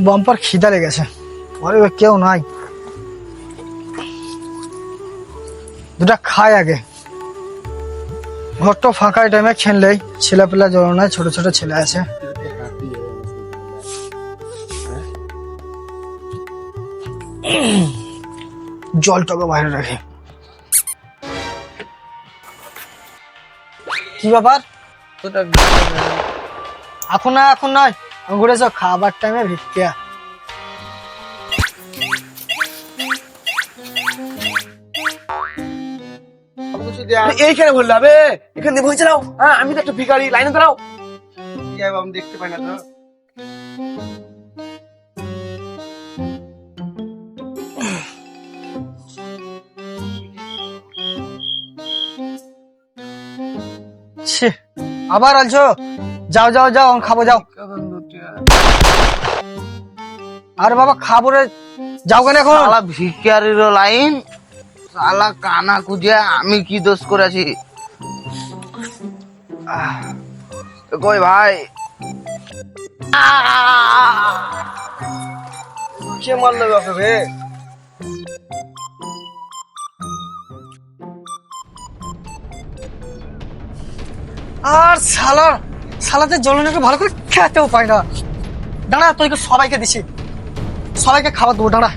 Bumper খিদা লেগেছে। ঘরে কেউ নাই। দুটা খাই আগে। ঘরটা ফাঁকা টাইমে খেললেই ছেলে পেলা জল নাই ছোট ছোট ছেলে আছে। জলটাকে বাইরে রাখে। কি ব্যাপার? এখন না এখন নয় ঘুরে যাও খাবার টাইমে ভিক্ষা এইখানে বললে হবে এখানে দিয়ে চালাও হ্যাঁ আমি তো একটা ভিখারি লাইনে দাঁড়াও। আমি দেখতে পাই না তো। আবার আলছো? যাও যাও যাও খাব যাও। আর বাবা খাব রে যাও কেন এখন? শালা ভিকারির লাইন। শালা কানা কুজিয়া আমি কি দোষ করেছি কই ভাই? কে মারলো বাপে রে? আর সালা সালাতে জলনাকে ভালো করে খেতেও পায় না। দাঁড়া তোকে সবাইকে দিছি। সবাইকে খাবার দেবো, দাঁড়া।